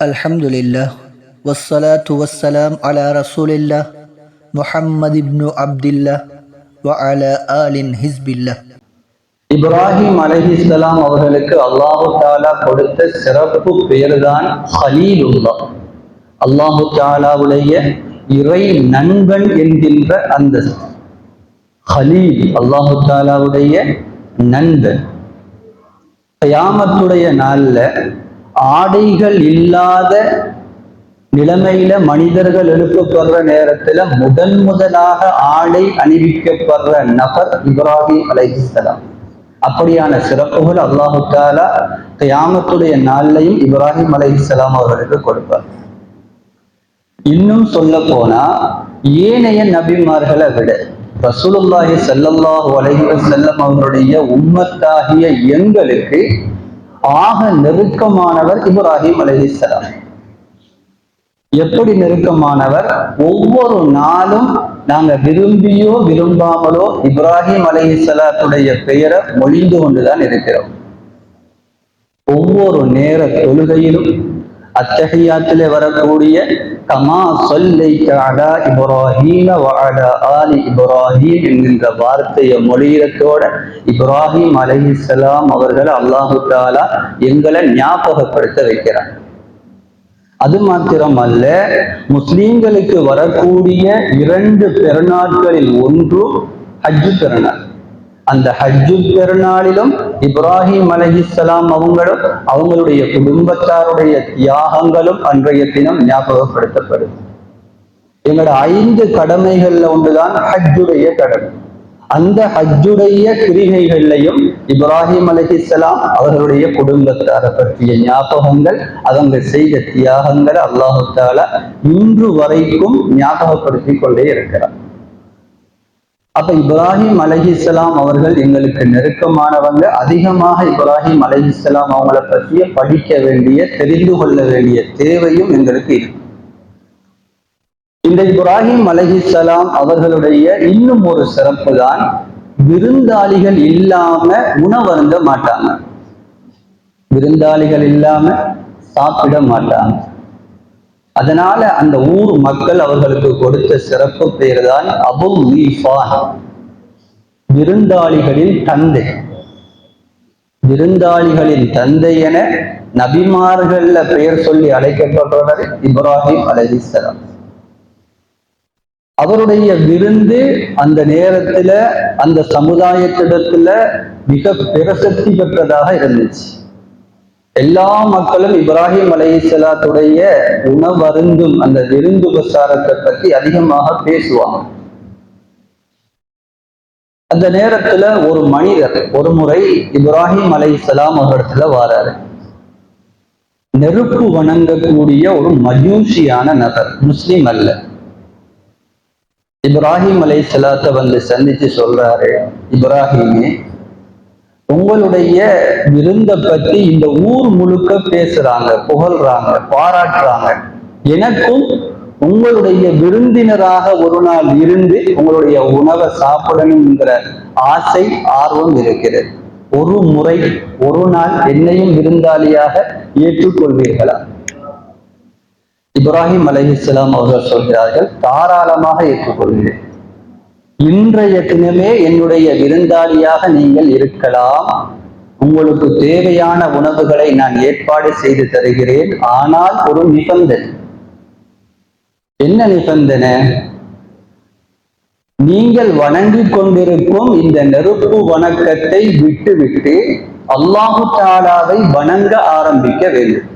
அல்ஹம்துலில்லா வஸ்ஸலாத்து வஸ்ஸலாம் அலா ரசூலில்லா முஹம்மது இப்னு அப்துல்லா வ அலா ஆலின் ஹிஸ்பில்லா இப்ராஹிம் அலஹி இஸ்லாம் அவர்களுக்கு அல்லாஹு தாலா கொடுத்த சிறப்பு பெயர் தான் ஹலீலுல்லா அல்லாஹு தாலாவுடைய இறை நண்பன் என்கின்ற அந்தஸ்து. ஹலீல் அல்லாஹு தாலாவுடைய நண்பன். கயாமத்துடைய நாளில் ஆடைகள் இல்லாத நிலைமையில மனிதர்கள் எழுப்பப்படுற நேரத்துல முதன் முதலாக ஆடை அணிவிக்கப்படுற நபர் இப்ராஹிம் அலைஹிஸ்லாம் அப்படியான சிறப்புகள் அல்லாஹு தாலா கயாமத்துடைய நாள்லையும் இப்ராஹிம் அலைஹிஸ்லாம் அவர்களுக்கு கொடுப்பார். இன்னும் சொல்ல போனா ஏனைய நபிமார்களை விட ரசூலுல்லாஹி ஸல்லல்லாஹு அலைஹி செல்லம் அவருடைய உம்மத்தாகிய எங்களுக்கு ஆக நெருக்கமானவர் இப்ராஹிம் அலைஹிஸ்ஸலாம் எப்படி நெருக்கமானவர்? ஒவ்வொரு நாளும் நாங்க விரும்பியோ விரும்பாமலோ இப்ராஹிம் அலைஹிஸ்ஸலாத்துடைய பெயரை மொழிந்து கொண்டுதான் இருக்கிறோம். ஒவ்வொரு நேர தொழுகையிலும் அத்தகையாத்திலே வரக்கூடிய கமா சொல்லை அலா இப்ராஹீம வஅல ஆலி இப்ராஹீம் என்கின்ற வார்த்தையை மொழியிறத்தோட இப்ராஹிம் அலஹிஸ்லாம் அவர்கள் அல்லாஹு தாலா எங்களை ஞாபகப்படுத்த வைக்கிறார். அது மாத்திரமல்ல முஸ்லீம்களுக்கு வரக்கூடிய இரண்டு பெருநாட்களில் ஒன்று ஹஜ்ஜு பெருநாள். அந்த ஹஜ்ஜு பெருநாளிலும் இப்ராஹிம் அலஹிஸ்லாம் அவங்களும் அவங்களுடைய குடும்பத்தாருடைய தியாகங்களும் அன்றைய தினம் ஞாபகப்படுத்தப்படும். எங்களோட ஐந்து கடமைகள்ல ஒன்றுதான் ஹஜ்ஜுடைய கடமை. அந்த ஹஜ்ஜுடைய கிரிகைகள்லையும் இப்ராஹிம் அலஹிஸ்லாம் அவர்களுடைய குடும்பத்தாரை பற்றிய ஞாபகங்கள் அவங்க செய்த தியாகங்களை அல்லாஹு தாலா இன்று வரைக்கும் ஞாபகப்படுத்தி கொண்டே இருக்கிறார் அப்ப இப்ராஹிம் அலஹிஸ்லாம் அவர்கள் எங்களுக்கு நெருக்கமானவங்க. அதிகமாக இப்ராஹிம் அலஹிஸ்லாம் அவங்கள பற்றிய படிக்க வேண்டிய தெரிந்து கொள்ள வேண்டிய தேவையும் எங்களுக்கு இருக்கு. இந்த இப்ராஹிம் அலஹிசலாம் அவர்களுடைய இன்னும் ஒரு சிறப்பு தான் விருந்தாளிகள் இல்லாம உணவருந்த மாட்டாங்க. விருந்தாளிகள் இல்லாம சாப்பிட மாட்டாங்க. அதனால அந்த ஊர் மக்கள் அவர்களுக்கு கொடுத்த சிறப்பு பெயர் தான் அபு மீஃபான். விருந்தாளிகளின் தந்தை. விருந்தாளிகளின் தந்தை என நபிமார்கள்ல பெயர் சொல்லி அழைக்கப்படுறவர் இப்ராஹிம் அலஹிஸ்லாம் அவருடைய விருந்து அந்த நேரத்துல அந்த சமுதாயத்திடத்துல மிக பிரசக்தி பெற்றதாக இருந்துச்சு. எல்லா மக்களும் இப்ராஹிம் அலைசலாத்துடைய உணவருந்தும் அந்த விருந்து பிரசாரத்தை பத்தி அதிகமாக பேசுவாங்க. அந்த நேரத்துல ஒரு மனிதர் ஒரு முறை இப்ராஹிம் அலை இஸ்லாம் அவரிடத்துல வாராரு. நெருப்பு வணங்கக்கூடிய ஒரு மஜூசியான நபர் முஸ்லிம் அல்ல. இப்ராஹிம் அலை சலாத்தை வந்து சந்திச்சு சொல்றாரு இப்ராஹிமே உங்களுடைய விருந்த பத்தி இந்த ஊர் முழுக்க பேசுறாங்க புகழ்றாங்க பாராட்டுறாங்க. எனக்கும் உங்களுடைய விருந்தினராக ஒரு நாள் இருந்து உங்களுடைய உணவை சாப்பிடணுங்கிற ஆசை ஆர்வம் இருக்கிறது. ஒரு முறை ஒரு நாள் என்னையும் விருந்தாளியாக ஏற்றுக்கொள்வீர்களா? இப்ராஹிம் அலஹிஸ்லாம் அவர்கள் சொல்கிறார்கள் தாராளமாக ஏற்றுக்கொள்கிறேன். இன்றைய தினமே என்னுடைய விருந்தாளியாக நீங்கள் இருக்கலாம். உங்களுக்கு தேவையான உணவுகளை நான் ஏற்பாடு செய்து தருகிறேன். ஆனால் ஒரு நிபந்தனை. என்ன நிபந்தனை? நீங்கள் வணங்கி கொண்டிருக்கும் இந்த நெருப்பு வணக்கத்தை விட்டுவிட்டு அல்லாஹு தாலாவை வணங்க ஆரம்பிக்க வேண்டும்.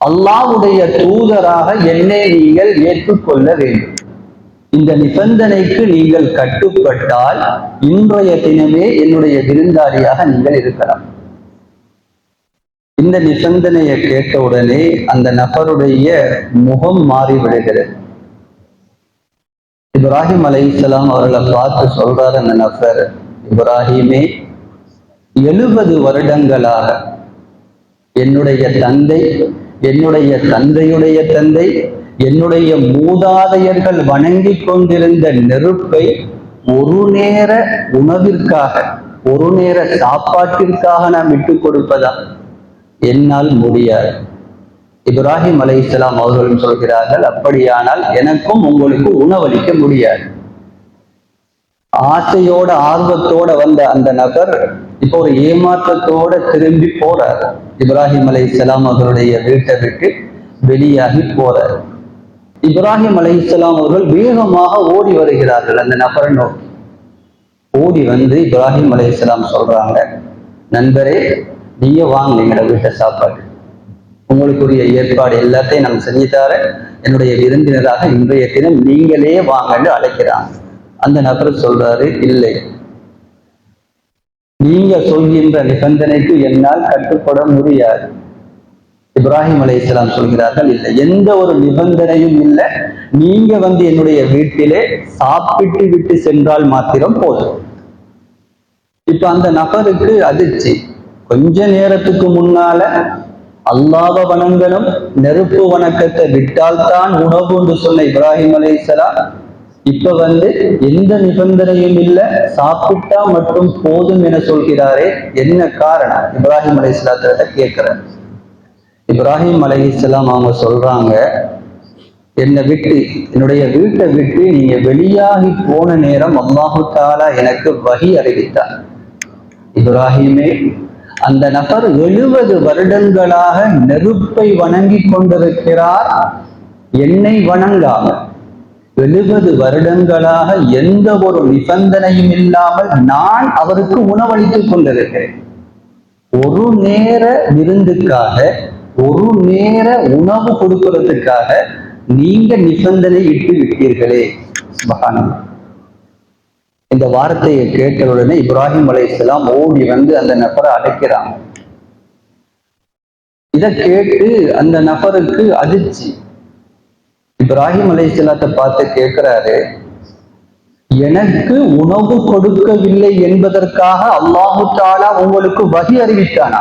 அல்லாஹுடைய தூதராக என்னை நீங்கள் ஏற்றுக்கொள்ள வேண்டும். இந்த நிபந்தனைக்கு நீங்கள் கட்டுப்பட்டால் இன்றைய தினமே என்னுடைய விருந்தாளியாக நீங்கள் இருக்கலாம். இந்த நிபந்தனையை கேட்டவுடனே அந்த நபருடைய முகம் மாறிவிடுகிறது. இப்ராஹிம் அலை இஸ்லாம் அவர்களை பார்த்து சொல்றார் அந்த நபர் இப்ராஹிமே எழுபது வருடங்களாக என்னுடைய தந்தை என்னுடைய தந்தையுடைய தந்தை என்னுடைய மூதாதையர்கள் வணங்கி கொண்டிருந்த நெருப்பை ஒரு நேர உணவிற்காக ஒரு நேர சாப்பாட்டிற்காக நான் விட்டு கொடுப்பதா? என்னால் முடியாது. இப்ராஹிம் அலைஹிஸ்ஸலாம் அவர்களும் சொல்கிறார்கள் அப்படியானால் எனக்கும் உங்களுக்கு உணவளிக்க முடியாது. ஆசையோட ஆர்வத்தோட வந்த அந்த நபர் இப்போ ஒரு ஏமாற்றத்தோட திரும்பி போறார். இப்ராஹிம் அலைஹிஸ்ஸலாம் அவர்களுடைய வீட்டை விட்டு வெளியாகி போறார். இப்ராஹிம் அலைஹிஸ்ஸலாம் அவர்கள் வேகமாக ஓடி வருகிறார்கள் அந்த நபரை நோக்கி. ஓடி வந்து இப்ராஹிம் அலைஹிஸ்ஸலாம் சொல்றாங்க நண்பரே நீங்க வாங்க எங்களோட வீட்டை சாப்பாடு. உங்களுக்குரிய ஏற்பாடு எல்லாத்தையும் நான் செஞ்சு தர என்னுடைய விருந்தினராக இன்றைய தினம் நீங்களே வாங்கன்னு அழைக்கிறாங்க அந்த நபர் சொல்றாரு இல்லை. நீங்க சொல்கின்ற நிபந்தனைக்கு என்னால் கட்டுப்பட முடியாது. இப்ராஹிம் அலைஹிஸ்ஸலாம் சொல்கிறார்கள் இல்லை எந்த ஒரு நிபந்தனையும் இல்லை. நீங்க வந்து என்னுடைய வீட்டிலே சாப்பிட்டு விட்டு சென்றால் மாத்திரம் போதும். இப்ப அந்த நபருக்கு அதிர்ச்சி. கொஞ்ச நேரத்துக்கு முன்னால அல்லாத வணங்கணும் நெருப்பு வணக்கத்தை விட்டால்தான் உணவு என்று சொன்ன இப்ராஹிம் அலைஹிஸ்ஸலாம் இப்ப வந்து எந்த நிபந்தனையும் இல்லை சாப்பிட்டா மட்டும் போதும் என சொல்கிறாரே என்ன காரணம்? இப்ராஹிம் அலை இஸ்லாத்திரத்தை கேட்கிறேன். இப்ராஹிம் அலைஹிஸ்ஸலாம் அவங்க சொல்றாங்க என்னை விட்டு என்னுடைய வீட்டை விட்டு நீங்க வெளியாகி போன நேரம் அல்லாஹு தாலா எனக்கு வகி அறிவித்தார். இப்ராஹிமே அந்த நபர் எழுபது வருடங்களாக நெருப்பை வணங்கி கொண்டிருக்கிறார் என்னை வணங்காம எழுபது வருடங்களாக எந்த ஒரு நிபந்தனையும் இல்லாமல் நான் அவருக்கு உணவளித்துக் கொண்டிருக்கிறேன். ஒரு நேர விருந்துக்காக ஒரு நேர உணவு கொடுக்கிறதுக்காக நீங்க நிபந்தனை இட்டு விட்டீர்களே. மகானம் இந்த வார்த்தையை கேட்ட உடனே இப்ராஹிம் அலைஹிஸ்ஸலாம் ஓடி வந்து அந்த நபரை அடைக்கிறான் இதை கேட்டு அந்த நபருக்கு அதிர்ச்சி. இப்ராஹிம் அலைஹிஸ்ஸலாத்தை பார்த்து கேட்கிறாரு எனக்கு உணவு கொடுக்கவில்லை என்பதற்காக அல்லாஹு தாலா உங்களுக்கு வகி அறிவித்தானா?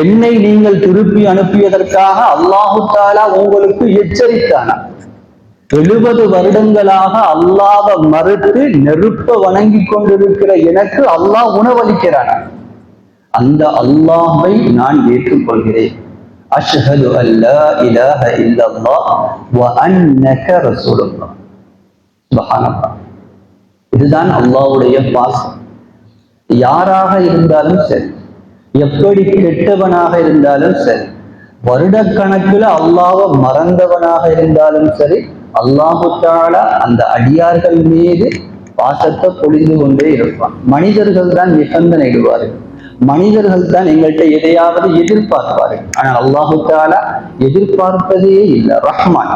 என்னை நீங்கள் திருப்பி அனுப்பியதற்காக அல்லாஹு தாலா உங்களுக்கு எச்சரித்தானா? எழுபது வருடங்களாக அல்லாத மறுத்து நெருப்ப வணங்கி கொண்டிருக்கிற எனக்கு அல்லாஹ் உணவளிக்கிறானா. அந்த அல்லாஹை நான் ஏற்றுக்கொள்கிறேன். அஷ்ஹது அல்லா இலாஹ இல்லல்லா வ அன்னக ரசூலுல்லா சுபஹானல்லா இதுதான் அல்லாஹ்வுடைய பாசம். யாராக இருந்தாலும் சரி. எப்படி கெட்டவனாக இருந்தாலும் சரி. வருடக்கணக்கில் அல்லாவை மறந்தவனாக இருந்தாலும் சரி அல்லாஹு தாலா அந்த அடியார்கள் மீது பாசத்தை பொழிந்து கொண்டே இருப்பான். மனிதர்கள் தான் நிபந்தனை இடுவார்கள் மனிதர்கள் தான் எங்கள்கிட்ட எதையாவது எதிர்பார்ப்பார்கள். ஆனால் அல்லாஹு தாலா எதிர்பார்ப்பதே இல்லை. ரஹ்மான்.